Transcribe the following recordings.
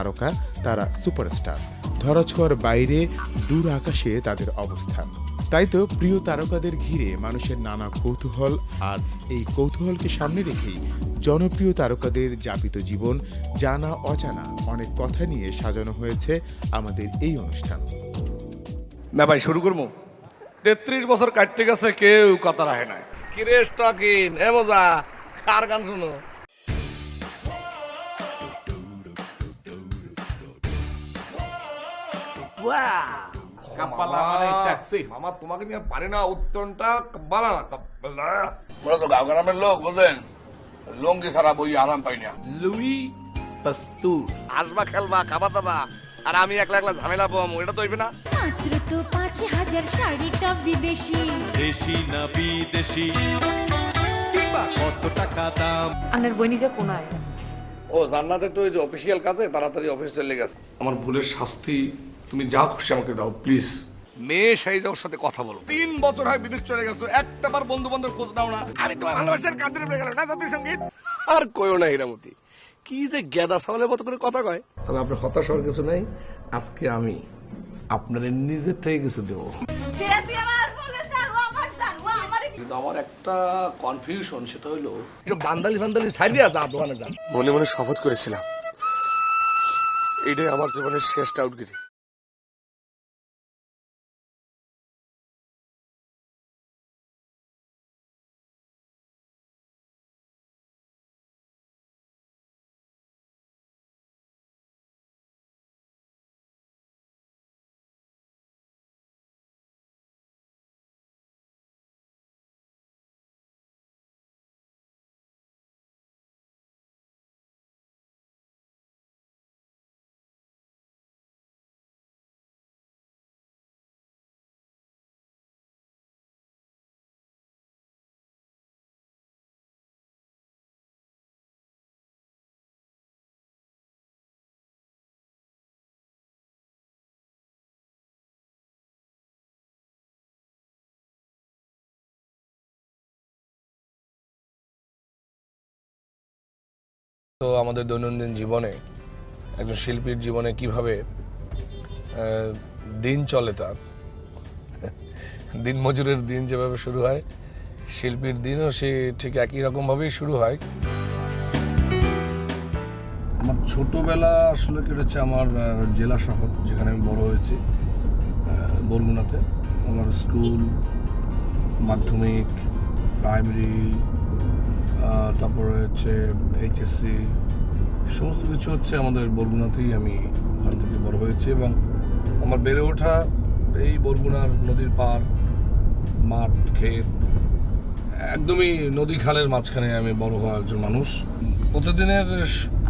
তারা তারকা, তারা সুপারস্টার। ধরাছোঁয়ার বাইরে দূর আকাশে তাদের অবস্থান। তাই তো প্রিয় তারকাদের ঘিরে মানুষের নানা কৌতূহল আর এই কৌতূহলকে সামনে রেখেই জনপ্রিয় তারকাদের যাপিত জীবন জানা অজানা অনেক কথা নিয়ে সাজানো হয়েছে আমাদের এই অনুষ্ঠান। না ভাই, শুরু করব? তেত্রিশ বছর কাটতে গেছে, কেউ কথা রাখে না। কিরে স্টকিন? কার গান শুনো? মামা তোমাকে নিয়ে পারি না উত্তরটা বালা না তো গাঁও গ্রামের লোক বুঝলেন লঙ্গি ছাড়া বই আরাম পাই না লুই পাস্তুর আসবা খেলবা খাবা দাবা আর আমি একলা একলা ঝামেলা পাবো এটা তো হইবে না? মাত্র তো পাঁচ হাজার শাড়িটা বিদেশি। দেশি না বিদেশি? কিংবা কত টাকা দাম? আন্নার বইনিকা কোনায়? ও জান্নাতের তো ওই যে অফিসিয়াল কাজে তাড়াতাড়ি অফিস চলে গেছে। আমার ভুলের শাস্তি তুমি যা খুশি আমাকে দাও প্লিজ মেয়ে সাইজা ওর সাথে কথা বলো। তিন বছর হয় বিদেশ চলে গেছো একটা বার বন্ধু বান্ধব খোঁজ নাও না। আমি তোমার ভালোবাসার কাঁদতে পড়ে গেল না জাতীয় সংগীত আর কইও না হীরামতি কি যে গেদা সামলের মতো করে কথা কয়। তবে আপনার হতাশ হওয়ার কিছু নাই আজকে আমি আপনার নিজের থেকে কিছু দেবো। কিন্তু আমার একটা কনফিউশন সেটা হলো বান্দালি বান্দালি ছাড়িয়া যা দোকানে যান মনে মনে শপথ করেছিলাম। এটাই আমার জীবনের শেষ আউটগিরি তো আমাদের দৈনন্দিন জীবনে একজন শিল্পীর জীবনে কীভাবে দিন চলে তার, দিন মজুরের দিন যেভাবে শুরু হয়, শিল্পীর দিনও সে ঠিক একই রকমভাবেই শুরু হয়। আমার ছোটবেলা আসলে কেটেছে আমার জেলা শহর যেখানে আমি বড় হয়েছি বরগুনাতে। আমার স্কুল, মাধ্যমিক, প্রাইমারি তারপরে হচ্ছে এইচএসসি সমস্ত কিছু হচ্ছে আমাদের বরগুনাতেই আমি ওখান থেকে বড় হয়েছি এবং আমার বেড়ে ওঠা এই বরগুনার নদীর পার মাঠ ক্ষেত একদমই নদী খালের মাঝখানে আমি বড় হওয়া একজন মানুষ। প্রতিদিনের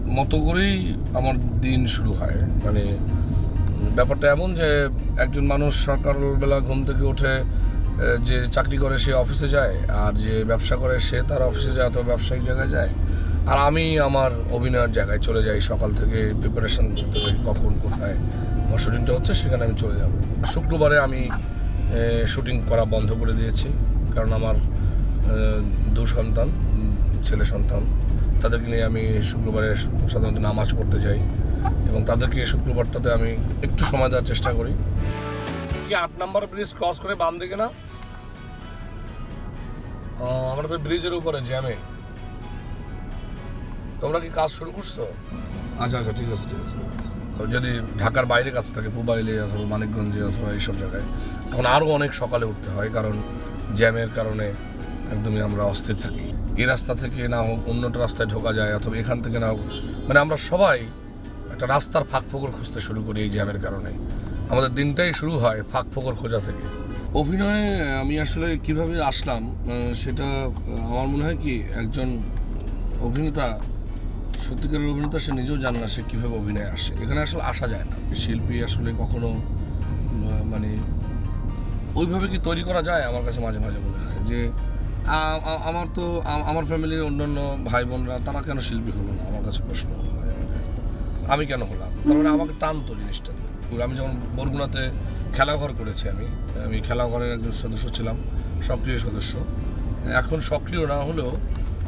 মতো করেই আমার দিন শুরু হয়। মানে ব্যাপারটা এমন যে একজন মানুষ সকালবেলা ঘুম থেকে আহ, যে চাকরি করে সে অফিসে যায়, আর যে ব্যবসা করে সে তার অফিসে যায় অথবা ব্যবসায়িক জায়গায় যায়। আর আমি আমার অভিনয়ের জায়গায় চলে যাই, সকাল থেকে প্রিপারেশন করতে পারি কখন, কোথায়। আমার শুটিংটা হচ্ছে সেখানে আমি চলে যাব। শুক্রবারে আমি শুটিং করা বন্ধ করে দিয়েছি, কারণ আমার দু সন্তান, ছেলে সন্তান। তাদেরকে নিয়ে আমি শুক্রবারে সাধারণত নামাজ পড়তে যাই এবং তাদেরকে শুক্রবারটাতে আমি একটু সময় দেওয়ার চেষ্টা করি। কি আট নাম্বার ব্রিজ ক্রস করে বাম দিকে না? আমরা তো ব্রিজের উপরে জ্যামে তোমরা কি কাজ শুরু করছ? আচ্ছা আচ্ছা ঠিক আছে ঠিক আছে। যদি ঢাকার বাইরে কাজ থাকে পুবাইলে অথবা মানিকগঞ্জে অথবা এইসব জায়গায় তখন আরও অনেক সকালে উঠতে হয় কারণ জ্যামের কারণে একদমই আমরা অস্থির থাকি। এই রাস্তা থেকে না হোক অন্যটা রাস্তায় ঢোকা যায় অথবা এখান থেকে না হোক মানে আমরা সবাই একটা রাস্তার ফাঁক ফোকর খুঁজতে শুরু করি এই জ্যামের কারণে। আমাদের দিনটাই শুরু হয় ফাঁক ফোকর খোঁজা থেকে। অভিনয়ে, আমি আসলে কীভাবে আসলাম সেটা আমার মনে হয় কি, একজন অভিনেতা, সত্যিকারের অভিনেতা সে নিজেও জানে না সে কীভাবে অভিনয়ে আসে। এখানে আসলে আসা যায় না। শিল্পী আসলে কখনো মানে ওইভাবে কি তৈরি করা যায় আমার কাছে মাঝে মাঝে মনে হয় যে আমার তো আমার ফ্যামিলির অন্যান্য ভাই বোনরা তারা কেন শিল্পী হলো না? আমার কাছে প্রশ্ন। আমি কেন হলাম? তার মানে আমাকে টানতো জিনিসটা। আমি যখন বরগুনাতে খেলাঘর করেছি আমি আমি খেলাঘরের একজন সদস্য ছিলাম, সক্রিয় সদস্য। এখন সক্রিয় না হলেও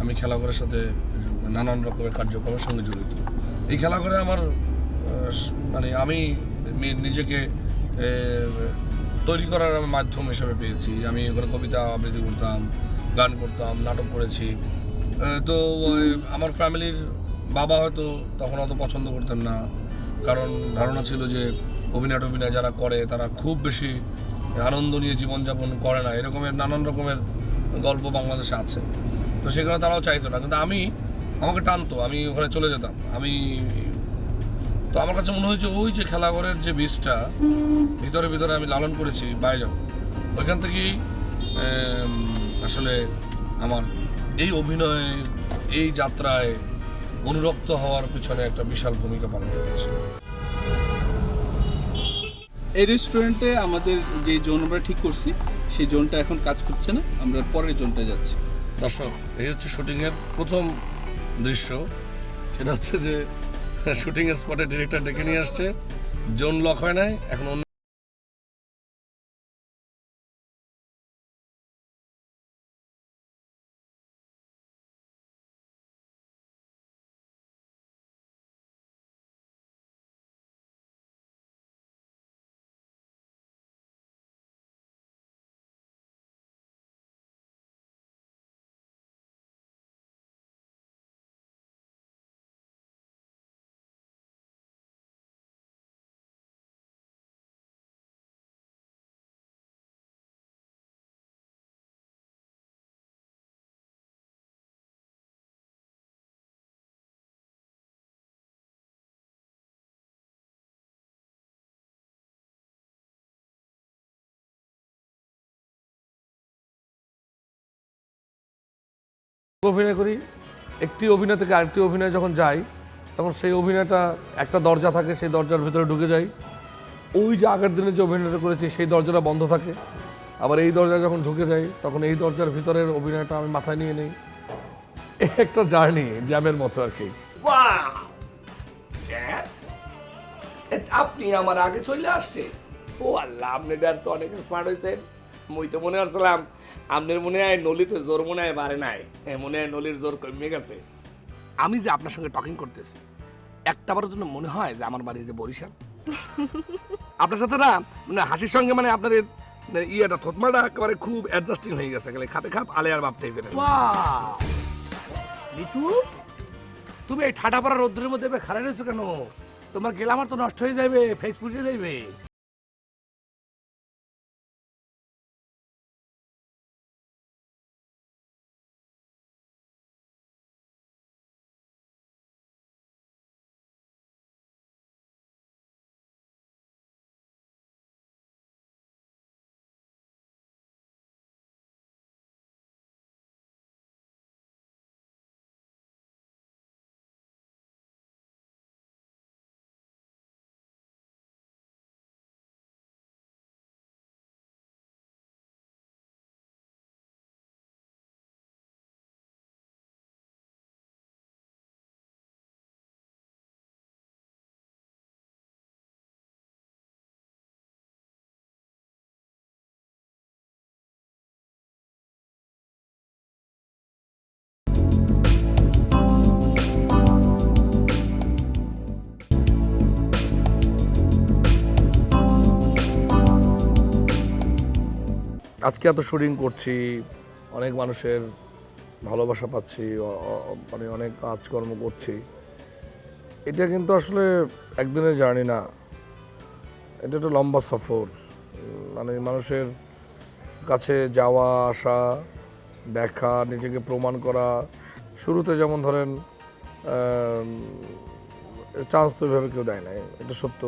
আমি খেলাঘরের সাথে নানান রকমের কার্যক্রমের সঙ্গে জড়িত। এই খেলাঘরে আমার মানে আমি নিজেকে তৈরি করার আমি মাধ্যম হিসেবে পেয়েছি। আমি ওখানে কবিতা আবৃত্তি করতাম, গান করতাম, নাটক করেছি। তো আমার ফ্যামিলির বাবা হয়তো তখন অত পছন্দ করতেন না। কারণ ধারণা ছিল যে অভিনয় টভিনয় যারা করে, তারা খুব বেশি আনন্দ নিয়ে জীবনযাপন করে না। এরকমের নানান রকমের গল্প বাংলাদেশে আছে। তো সেখানে তারাও চাইতো না। কিন্তু আমি, আমাকে টানতো, আমি ওখানে চলে যেতাম। আমি, তো আমার কাছে মনে হয়েছে, ওই যে খেলাঘরের যে বীজটা, ভিতরে ভিতরে আমি লালন করেছি বাইরে যাও। ওইখান থেকেই আসলে আমার এই অভিনয়ে, এই যাত্রায় অনুরক্ত হওয়ার পিছনে একটা বিশাল ভূমিকা পালন করেছে। এই রেস্টুরেন্টে আমাদের যে জোন আমরা ঠিক করছি সেই জোনটা এখন কাজ করছে না আমরা পরের জোনটা যাচ্ছি। দর্শক এই হচ্ছে শুটিংয়ের প্রথম দৃশ্য। সেটা হচ্ছে যে শুটিং স্পটে ডিরেক্টর ডেকে নিয়ে আসছে। জোন লক হয় নাই এখন অভিনয় করি। একটি অভিনয় থেকে আরেকটি অভিনয় যখন যাই, তখন সেই অভিনয়টা একটা দরজা থাকে, সেই দরজার ভিতরে ঢুকে যাই। ওই যে আগের দিনে যে অভিনয়টা করেছি, সেই দরজাটা বন্ধ থাকে। আবার এই দরজা যখন ঢুকে যাই, তখন এই দরজার ভিতরের অভিনয়টা আমি মাথায় নিয়ে নিই। একটা জার্নি, জ্যামের মতো আর কি। আপনি আমার আগে চলে আসছে ও আল্লাহ, আপনি তো অনেক স্মার্ট হয়েছেন। মুই তো মনে করছিলাম আপনার মনে হয় নলিতে জোর মনে হয় বাড়ে নাই। এ মনে হয় নলির জোর কমে গেছে। আমি যে আপনার সঙ্গে টকিং করতেছি একটা বারের জন্য মনে হয় যে আমার বাড়ি যে বরিশাল। আপনার সাথে না মানে হাসির সঙ্গে মানে আপনার মানে ইয়েটা থতমাটা একেবারে খুব অ্যাডজাস্টিং হয়ে গেছে গেলে খাপে খাপ আলে আর বাপ টাইপের লিটু তুমি এই ঠাটা পড়া রোদ্রের মধ্যে খারাপ রয়েছো কেন? তোমার গেলামার তো নষ্ট হয়ে যাবে ফেস ফুটে যাবে। আজকে এত শুটিং করছি, অনেক মানুষের ভালোবাসা পাচ্ছি মানে অনেক কাজকর্ম করছি। এটা কিন্তু আসলে একদিনের জার্নি না। এটা একটা লম্বা সফর। মানে মানুষের কাছে যাওয়া, আসা, দেখা, নিজেকে প্রমাণ করা, শুরুতে যেমন ধরেন চান্স তো এভাবে কেউ দেয় নাই, এটা সত্য।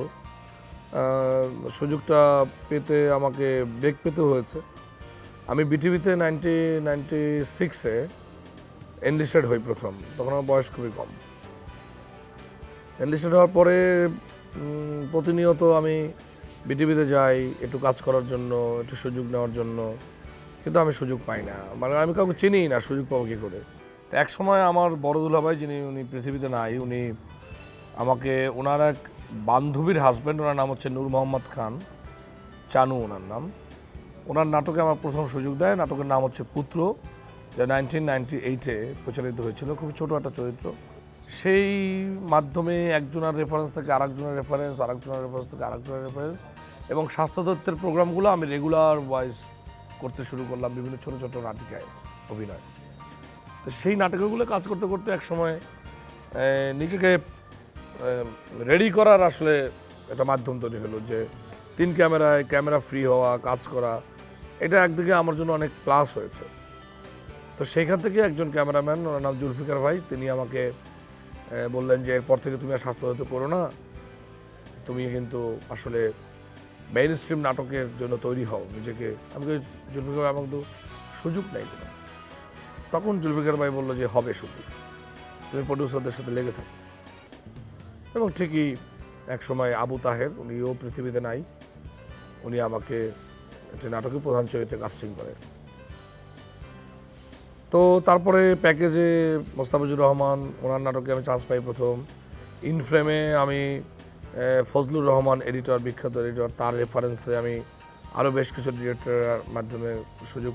সুযোগটা পেতে, আমাকে বেগ পেতে হয়েছে। আমি বিটিভিতে নাইনটি নাইনটি সিক্সে এনলিস্টেড হই প্রথম। তখন আমার বয়স খুবই কম। এনলিস্টেড হওয়ার পরে প্রতিনিয়ত আমি বিটিভিতে যাই, একটু কাজ করার জন্য, একটু সুযোগ নেওয়ার জন্য। কিন্তু আমি সুযোগ পাই না। মানে আমি কাউকে চিনি না, সুযোগ পাবো কী করে? তো এক সময় আমার বড় দুলাভাই যিনি, উনি পৃথিবীতে নাই, উনি আমাকে ওনার এক বান্ধবীর হাজব্যান্ড ওনার নাম হচ্ছে নূর মোহাম্মদ খান, চানু ওনার নাম। ওনার নাটকে আমার প্রথম সুযোগ দেয়। নাটকের নাম হচ্ছে পুত্র, যা নাইনটিন নাইনটি এইটে প্রচারিত হয়েছিল। খুবই ছোটো একটা চরিত্র। সেই মাধ্যমে একজনের রেফারেন্স থেকে আরেকজনের রেফারেন্স আরেকজনের রেফারেন্স থেকে আরেকজনের রেফারেন্স এবং স্বাস্থ্য তথ্যের প্রোগ্রামগুলো আমি রেগুলার ওয়াইজ করতে শুরু করলাম বিভিন্ন ছোট ছোট নাটিকায় অভিনয়। তো সেই নাটকগুলো কাজ করতে করতে এক সময় নিজেকে রেডি করার আসলে একটা মাধ্যম তৈরি হলো যে তিন ক্যামেরায় ক্যামেরা ফ্রি হওয়া, কাজ করা এটা একদিকে আমার জন্য অনেক প্লাস হয়েছে। তো সেইখান থেকে একজন ক্যামেরাম্যান ওনার নাম জুলফিকার ভাই, তিনি আমাকে বললেন যে এরপর থেকে তুমি আর স্বাস্থ্য করো না। তুমি কিন্তু আসলে মেইন স্ট্রিম নাটকের জন্য তৈরি হও। নিজেকে, আমি জুলফিকার ভাই আমাকে সুযোগ নেই কোনো তখন জুলফিকার ভাই বলল যে হবে সুযোগ। তুমি প্রডিউসারদের সাথে লেগে থাকো। এবং ঠিকই এক সময় আবু তাহের, উনিও পৃথিবীতে নাই, উনি আমাকে একটি নাটকের প্রধান চরিত্রে কাস্টিং করেন তো তারপরে প্যাকেজে মোস্তাফিজুর রহমান, ওনার নাটকে আমি চান্স পাই প্রথম। ইনফ্রেমে আমি ফজলুর রহমান এডিটর বিখ্যাত এডিটর তার রেফারেন্সে আমি আরও বেশ কিছু ডিরেক্টরের মাধ্যমে সুযোগ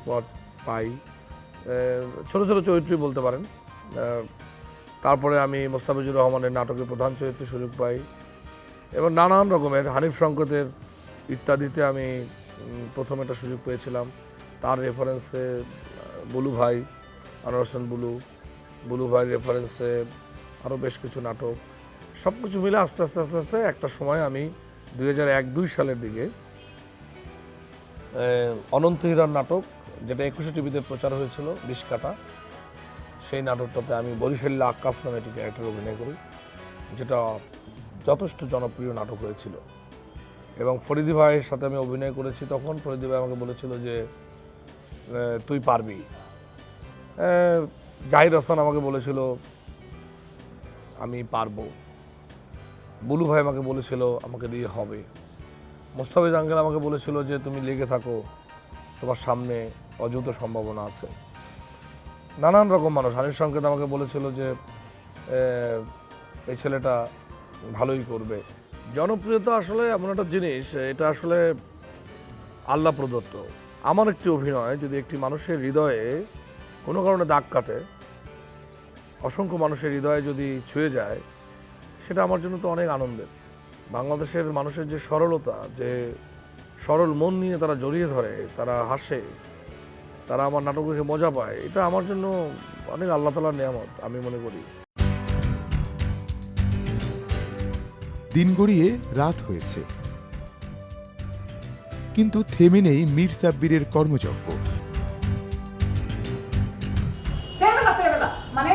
পাই। ছোট ছোট চরিত্রই বলতে পারেন। তারপরে আমি মোস্তাফিজুর রহমানের নাটকে প্রধান চরিত্রে সুযোগ পাই। এবং নানান রকমের, হানিফ সংকটের ইত্যাদিতে আমি প্রথম একটা সুযোগ পেয়েছিলাম। তার রেফারেন্সে বুলু ভাই আনোয়ার বুলু। বুলু ভাই রেফারেন্সে আরও বেশ কিছু নাটক। সব কিছু মিলে আস্তে আস্তে আস্তে আস্তে একটা সময় আমি দুই হাজার এক, দুই সালের দিকে অনন্ত হীরার নাটক, যেটা একুশে টিভিতে প্রচার হয়েছিল, বিশ কাটা, সেই নাটকটাতে আমি বরিশাল্লা আকাশ নামে একটি ক্যারেক্টার অভিনয় করি, যেটা যথেষ্ট জনপ্রিয় নাটক হয়েছিল। এবং ফরিদি ভাইয়ের সাথে আমি অভিনয় করেছি তখন ফরিদি ভাই আমাকে বলেছিল যে তুই পারবি। জাহির হাসান আমাকে বলেছিল, আমি পারব। বুলু ভাই আমাকে বলেছিল, আমাকে দিয়ে হবে। মোস্তাফিজ আঙ্কেল আমাকে বলেছিল যে, তুমি লেগে থাকো, তোমার সামনে অযুত সম্ভাবনা আছে। নানান রকম মানুষ হানির সংকেত আমাকে বলেছিল যে এই ছেলেটা ভালোই করবে। জনপ্রিয়তা আসলে এমন একটা জিনিস, এটা আসলে আল্লাহ প্রদত্ত। আমার একটি অভিনয়, যদি একটি মানুষের হৃদয়ে কোনো কারণে দাগ কাটে, অসংখ্য মানুষের হৃদয়ে যদি ছুঁয়ে যায়, সেটা আমার জন্য তো অনেক আনন্দের। বাংলাদেশের মানুষের যে সরলতা, যে সরল মন নিয়ে তারা জড়িয়ে ধরে, তারা হাসে, তারা আমার নাটক দেখে মজা পায়, এটা আমার জন্য অনেক আল্লাহ তালার নিয়ামত, আমি মনে করি। দিন গড়িয়ে রাত হয়েছে। কিন্তু থেমে নেই মীর সাব্বিরের কর্মযজ্ঞ। মানে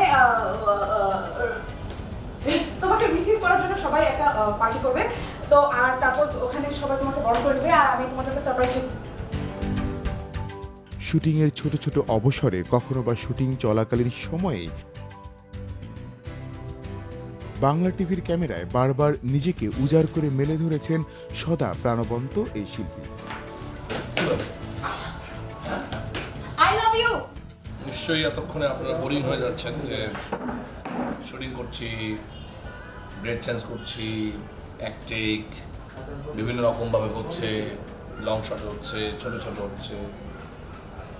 তোমাকে রিসিভ করার জন্য সবাই একটা পার্টি করবে। তো আর তারপর ওখানে সবাই তোমাকে বড় করে নেবে আর আমি তোমাদেরকে সারপ্রাইজ শুটিংয়ের ছোট ছোট অবসরে কখনো বা শুটিং চলাকালীন সময়ে বাংলা টিভির ক্যামেরায় বারবার নিজেকে উজাড় করে মেলে ধরেছেন সদা প্রাণবন্ত এই শিল্পী। আই লাভ ইউ নিশ্চয়ই এতক্ষণে আপনারা বোরিং হয়ে যাচ্ছেন যে শুটিং করছি ব্রেড চেঞ্জ করছি অ্যাক্টিক বিভিন্ন রকমভাবে হচ্ছে লং শট হচ্ছে ছোট ছোট হচ্ছে।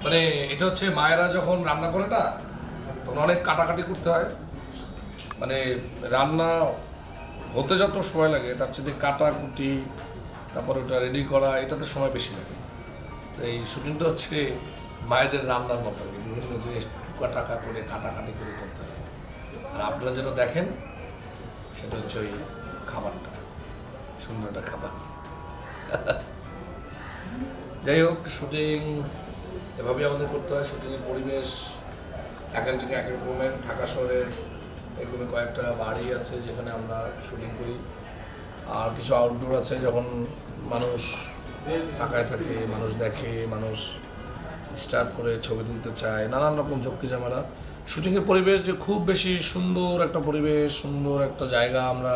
মানে এটা হচ্ছে মায়েরা যখন রান্না করে না তখন অনেক কাটাকাটি করতে হয়। মানে রান্না হতে যত সময় লাগে, তার চেয়ে কাটাকুটি তারপর ওটা রেডি করা, এটাতে সময় বেশি লাগে। তো এই শুটিংটা হচ্ছে মায়েদের রান্নার মতো আর কি। বিভিন্ন জিনিস টুকা টাকা করে কাটাকাটি করে করতে হয়। আর আপনারা যেটা দেখেন, সেটা হচ্ছে ওই খাবারটা সুন্দর একটা খাবার। যাই হোক, শুটিং এভাবেই আমাদের করতে হয়। শুটিংয়ের পরিবেশ এক এক জায়গায় এক রকমের, ঢাকা শহরের এখানে কয়েকটা বাড়ি আছে যেখানে আমরা শুটিং করি। আর কিছু আউটডোর আছে যখন মানুষ তাকায় থাকে, মানুষ দেখে, মানুষ স্টার্ট করে ছবি তুলতে চায়, নানান রকম ঝক্কি ঝামেলা শুটিংয়ের পরিবেশ যে খুব বেশি সুন্দর একটা পরিবেশ, সুন্দর একটা জায়গা আমরা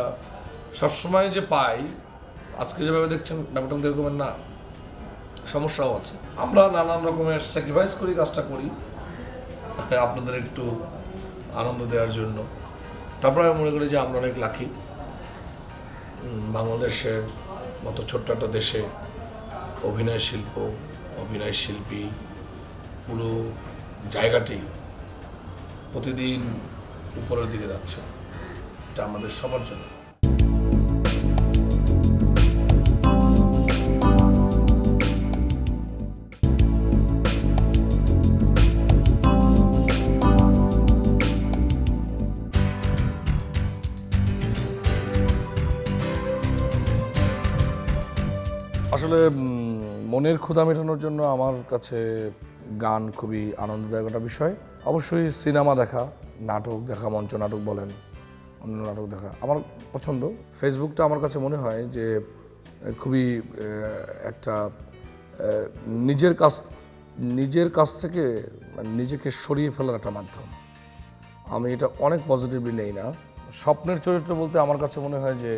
সবসময় যে পাই, আজকে যেভাবে দেখছেন ব্যাপারটা এরকমের না, সমস্যাও আছে। আমরা নানান রকমের স্যাক্রিফাইস করি, কাজটা করি, আপনাদের একটু আনন্দ দেওয়ার জন্য। তারপরে আমি মনে করি যে আমরা অনেক লাকি বাংলাদেশের মতো ছোট্ট একটা দেশে অভিনয় শিল্প, অভিনয় শিল্পী, পুরো জায়গাটি প্রতিদিন উপরের দিকে যাচ্ছে। এটা আমাদের সবার জন্য। আসলে মনের ক্ষুধা মেটানোর জন্য আমার কাছে গান খুবই আনন্দদায়ক একটা বিষয়। অবশ্যই সিনেমা দেখা, নাটক দেখা মঞ্চ নাটক বলেন অন্য নাটক দেখা আমার পছন্দ। ফেসবুকটা আমার কাছে মনে হয় যে, খুবই একটা নিজের কাছ নিজের কাছ থেকে নিজেকে সরিয়ে ফেলার একটা মাধ্যম। আমি এটা অনেক পজিটিভলি নেই না। স্বপ্নের চরিত্র বলতে আমার কাছে মনে হয় যে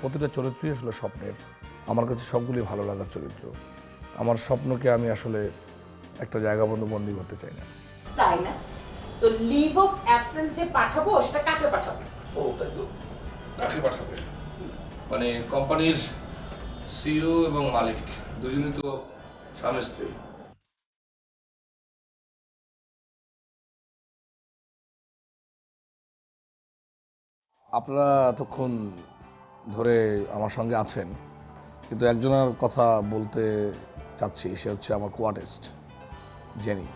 প্রতিটা চরিত্রই আসলে স্বপ্নের। আমার কাছে সবগুলি ভালো লাগার চরিত্র। আমার স্বপ্নকে আমি আসলে একটা জায়গা বন্ধু বন্দি করতে চাই না। তাই না? তো লিভ অফ অ্যাবসেন্স যে পাঠাবো সেটা কাকে পাঠাবো? ও তাই তো। কাকে পাঠাবে? মানে কোম্পানির সিইও এবং মালিক দুজনেই তো স্বামী স্ত্রী। আপনারা এতক্ষণ ধরে আমার সঙ্গে আছেন। কিন্তু একজনের কথা বলতে চাচ্ছি, সে হচ্ছে আমার কোয়ার্টিস্ট, জেনি।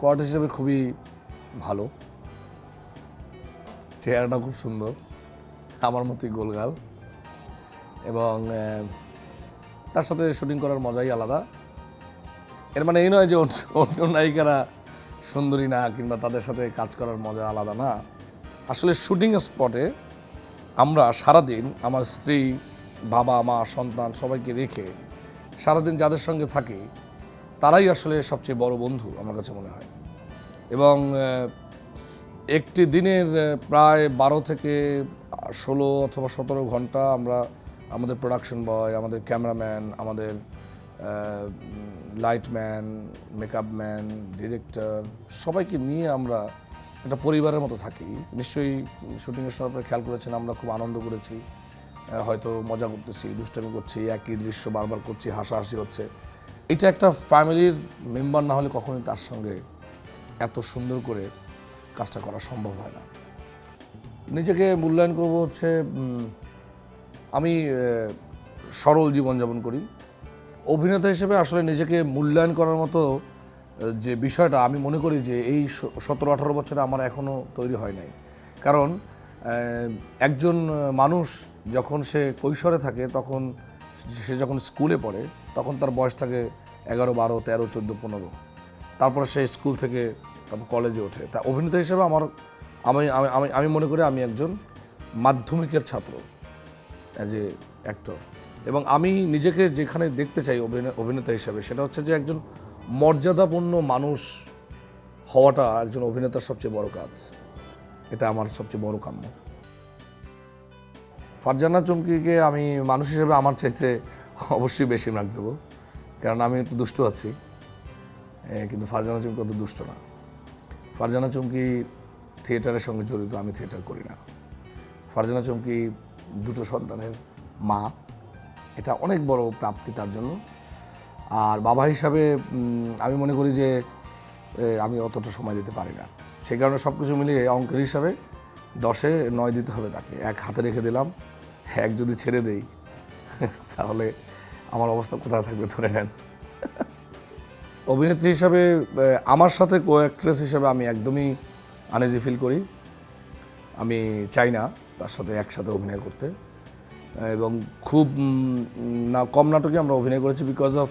কোয়ার্টিস্ট হিসেবে খুবই ভালো। চেহারাটা খুব সুন্দর, আমার মতোই গোলগাল এবং তার সাথে শুটিং করার মজাই আলাদা। এর মানে এই নয় যে অন্য নায়িকারা সুন্দরী না, কিংবা তাদের সাথে কাজ করার মজা আলাদা না। আসলে শুটিং স্পটে আমরা সারাদিন আমার স্ত্রী, বাবা, মা, সন্তান সবাইকে রেখে সারাদিন যাদের সঙ্গে থাকি, তারাই আসলে সবচেয়ে বড় বন্ধু আমার কাছে মনে হয়। এবং একটি দিনের প্রায় বারো থেকে ষোলো অথবা সতেরো ঘণ্টা আমরা আমাদের প্রোডাকশন বয় আমাদের ক্যামেরাম্যান আমাদের লাইটম্যান মেকআপ ম্যান ডিরেক্টর সবাইকে নিয়ে আমরা একটা পরিবারের মতো থাকি। নিশ্চয়ই শুটিংয়ের সময় খেয়াল করেছেন, আমরা খুব আনন্দ করেছি। হয়তো মজা করতেছি, দুষ্টামি করছি, একই দৃশ্য বারবার করছি, হাসাহাসি হচ্ছে। এটা একটা ফ্যামিলির মেম্বার না হলে কখনোই তার সঙ্গে এত সুন্দর করে কাজটা করা সম্ভব হয় না। নিজেকে মূল্যায়ন করব হচ্ছে আমি সরল জীবনযাপন করি। অভিনেতা হিসেবে আসলে নিজেকে মূল্যায়ন করার মতো যে বিষয়টা আমি মনে করি যে এই সতেরো, আঠারো বছরে আমার এখনও তৈরি হয় নাই। কারণ একজন মানুষ যখন সে কৈশোরে থাকে, তখন সে যখন স্কুলে পড়ে, তখন তার বয়স থাকে এগারো, বারো, তেরো, চোদ্দ, পনেরো। তারপর সে স্কুল থেকে তারপর কলেজে ওঠে। তা অভিনেতা হিসেবে আমার, আমি, আমি- আমি মনে করি আমি একজন মাধ্যমিকের ছাত্র অ্যাজ এ অ্যাক্টর এবং আমি নিজেকে যেখানে দেখতে চাই অভিনে- অভিনেতা হিসেবে, সেটা হচ্ছে যে একজন মর্যাদাপূর্ণ মানুষ হওয়াটা একজন অভিনেতার সবচেয়ে বড় কাজ। এটা আমার সবচেয়ে বড় কাম্য। ফারজানা চুমকিকে আমি মানুষ হিসেবে আমার চাইতে অবশ্যই বেশি মার্ক দেবো। কারণ আমি একটু দুষ্টু আছি। কিন্তু ফারজানা চুমকি অত দুষ্ট না। ফারজানা চুমকি থিয়েটারের সঙ্গে জড়িত, আমি থিয়েটার করি না। ফারজানা চুমকি দুটো সন্তানের মা। এটা অনেক বড় প্রাপ্তি তার জন্য। আর বাবা হিসাবে আমি মনে করি যে আমি অতটা সময় দিতে পারি না। সেই কারণে সব কিছু মিলিয়ে অঙ্কের হিসাবে দশে নয় দিতে হবে তাকে। এক হাতে রেখে দিলাম, এক যদি ছেড়ে দেই, তাহলে আমার অবস্থা কোথায় থাকবে ধরে নেন। অভিনেত্রী হিসাবে আমার সাথে কো অ্যাক্ট্রেস হিসাবে আমি একদমই আনইজি ফিল করি। আমি চাই না তার সাথে একসাথে অভিনয় করতে। এবং খুব না, কম নাটকে আমরা অভিনয় করেছি বিকজ অফ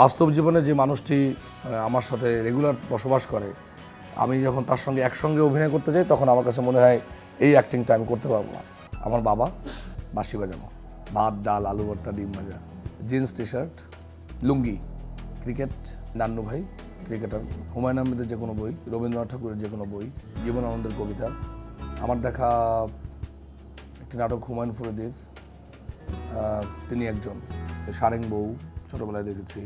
বাস্তব জীবনে যে মানুষটি আমার সাথে রেগুলার বসবাস করে, আমি যখন তার সঙ্গে একসঙ্গে অভিনয় করতে যাই, তখন আমার কাছে মনে হয় এই অ্যাক্টিংটা আমি করতে পারব না। আমার বাবা বাঁশি বাজানো, ভাত, ডাল, আলু ভর্তা, ডিম ভাজা, jeans T shirt lungi, cricket, Nannu ভাই, ক্রিকেটার, হুমায়ুন আহমেদের যে কোনো বই, রবীন্দ্রনাথ ঠাকুরের যে কোনো বই জীবনানন্দের কবিতা, আমার দেখা একটি নাটক হুমায়ুন ফরিদির তিনি একজন, সারেং বউ ছোটোবেলায় দেখেছি।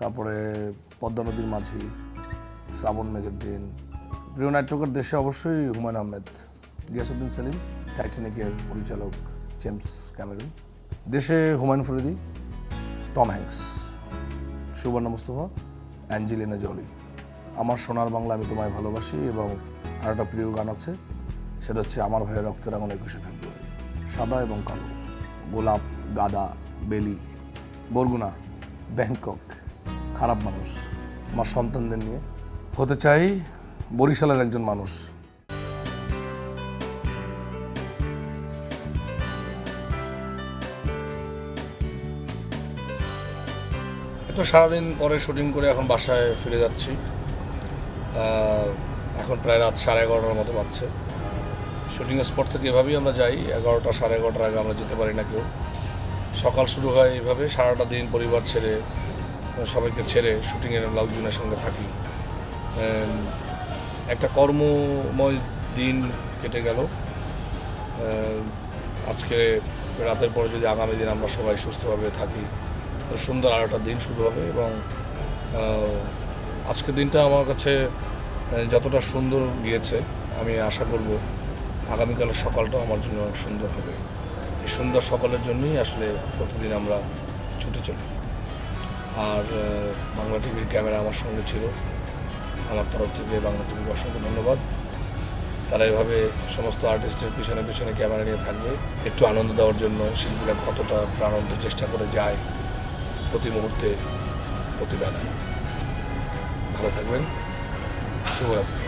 তারপরে পদ্মা নদীর মাঝি, শ্রাবণ মেঘের দিন। প্রিয় নাট্যকার দেশে অবশ্যই হুমায়ুন আহমেদ গিয়াসুদ্দিন সেলিম টাইটানিকের পরিচালক জেমস ক্যামেরন। দেশে হুমায়ুন ফরিদি, টম হ্যাঙ্কস, সুবর্ণ মুস্তফা, অ্যাঞ্জেলিনা জলি। আমার সোনার বাংলা আমি তোমায় ভালোবাসি এবং আর একটা প্রিয় গান আছে, সেটা হচ্ছে আমার ভাইয়ের রক্তের আঙুন একুশে ফেব্রুয়ারি সাদা এবং কালো, গোলাপ, গাদা, বেলি। বরগুনা, ব্যাংকক, খারাপ মানুষ, আমার সন্তানদের নিয়ে। হতে চাই বরিশালের একজন মানুষ। তো সারাদিন পরে শুটিং করে এখন বাসায় ফিরে যাচ্ছি। এখন প্রায় রাত সাড়ে এগারোটার মতো বাজছে। শুটিং স্পট থেকে এভাবেই আমরা যাই। এগারোটা, সাড়ে এগারোটার আগে আমরা যেতে পারি না কেউ। সকাল শুরু হয় এইভাবে। সারাটা দিন পরিবার ছেড়ে, সবাইকে ছেড়ে শুটিংয়ের লোকজনের সঙ্গে থাকি। একটা কর্মময় দিন কেটে গেল। আজকে রাতের পরে যদি আগামী দিন আমরা সবাই সুস্থভাবে থাকি সুন্দর আর একটা দিন শুরু হবে এবং আজকের দিনটা আমার কাছে যতটা সুন্দর গিয়েছে, আমি আশা করব আগামীকালের সকালটাও আমার জন্য সুন্দর হবে। সুন্দর সকলের জন্যই আসলে প্রতিদিন আমরা ছুটে চলি। আর বাংলা টিভির ক্যামেরা আমার সঙ্গে ছিল। আমার তরফ থেকে বাংলা টিভিকে অসংখ্য ধন্যবাদ। তারা এভাবে সমস্ত আর্টিস্টের পিছনে পিছনে ক্যামেরা নিয়ে থাকবে। একটু আনন্দ দেওয়ার জন্য শিল্পীরা কতটা প্রাণান্ত চেষ্টা করে যায় প্রতি মুহূর্তে প্রতিবেলায় ভালো থাকবেন। শুভরাত্রি।